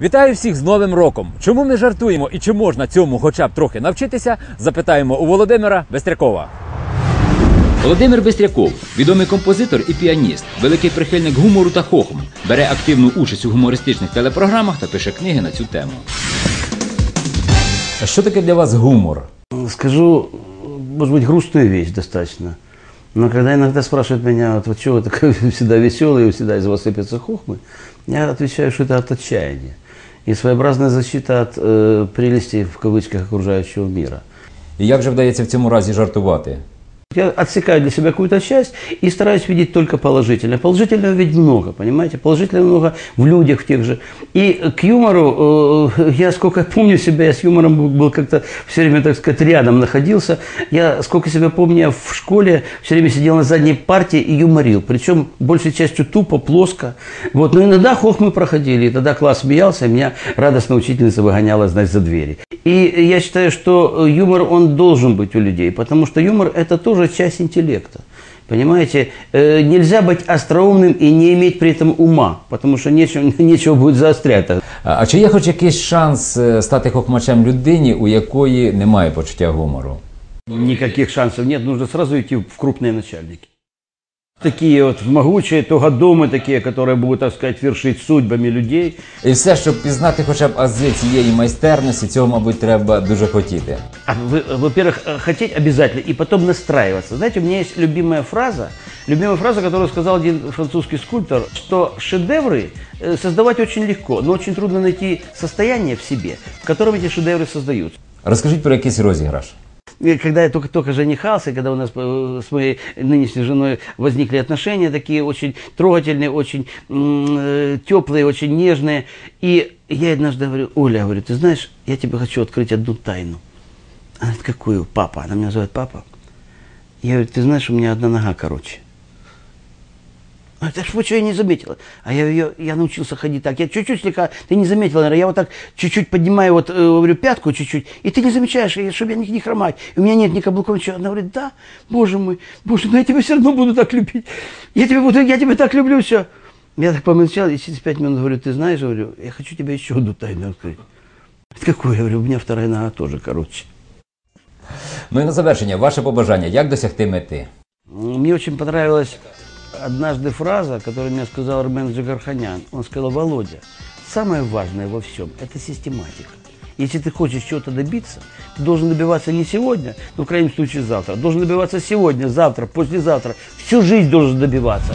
Вітаю всіх з Новим роком! Чому ми жартуємо і чи можна цьому хоча б трохи навчитися? Запитаємо у Володимира Бестрякова. Володимир Бестряков, відомий композитор і піаніст, великий прихильник гумору та хохму, бере активну участь у гумористичних телепрограмах та пише книги на цю тему. А що таке для вас гумор? Скажу, может быть, грустную вещь достаточно. Но когда иногда спрашивают меня, вот, вот чего вы такой всегда веселый, всегда из вас сыпятся хохмы, я отвечаю, что это от отчаяния. И своеобразная защита от э, прелестей, в кавычках, окружающего мира. І як же вдається в цьому разі жартувати? Я отсекаю для себя какую-то часть и стараюсь видеть только положительное. Положительного ведь много, понимаете? Положительного много в людях, в тех же. И к юмору, э, я сколько помню себя, я с юмором был, был как-то все время, так сказать, рядом находился. Я, сколько себя помню, я в школе все время сидел на задней партии и юморил. Причем большей частью тупо, плоско. Вот. Но иногда хохмы проходили, и тогда класс смеялся, и меня радостно учительница выгоняла, значит, за двери. И я считаю, что юмор, он должен быть у людей, потому что юмор – это тоже часть интеллекта. Понимаете, Э, нельзя быть остроумным и не иметь при этом ума, потому что нечего, нечего будет заострять. А а чи є хоч якийсь шанс е, стати хохмачем людині, у якої немає почуття гумору? Никаких шансов нет, нужно сразу идти в крупные начальники. Такие вот могучие тугодумы такие, которые будут, так сказать, вершить судьбами людей. І все, щоб пізнати хоча б ази цієї майстерності, цього, мабуть, треба дуже хотіти. А вы, Во-первых, э, хотеть обязательно и потом настраиваться. Знаете, у меня есть любимая фраза, любимая фраза, которую сказал один французский скульптор, что шедевры э, создавать очень легко, но очень трудно найти состояние в себе, в котором эти шедевры создаются. Розкажіть про якийсь розіграш. Когда я только-только женихался, когда у нас э, с моей нынешней женой возникли отношения такие очень трогательные, очень э, теплые, очень нежные. И я однажды говорю, Оля, говорю, ты знаешь, я тебе хочу открыть одну тайну. Она говорит, какую? Папа. Она меня называет папа. Я говорю, ты знаешь, у меня одна нога короче. А ж вы что, я не заметила. А я ее, я научился ходить так. Я чуть-чуть слегка, ты не заметила, наверное, я вот так чуть-чуть поднимаю, вот, э, говорю, пятку чуть-чуть, и ты не замечаешь, и чтобы я не, не хромать. И у меня нет ни каблуков, ничего. Она говорит, да, боже мой, боже, но я тебя все равно буду так любить. Я тебя буду, я тебя так люблю, все. Я так помолчал, и через пять минут говорю, ты знаешь, говорю, я хочу тебе еще одну тайну открыть. Это какую? Я говорю, у меня вторая нога тоже короче. Ну і на завершення, ваше побажання, як досягти мети? Мне очень понравилась однажды фраза, которую мне сказал Армен Джигарханян. Он сказал, Володя, самое важное во всем – это систематика. Если ты хочешь чего-то добиться, ты должен добиваться не сегодня, но в крайнем случае завтра. Должен добиваться сегодня, завтра, послезавтра. Всю жизнь должен добиваться.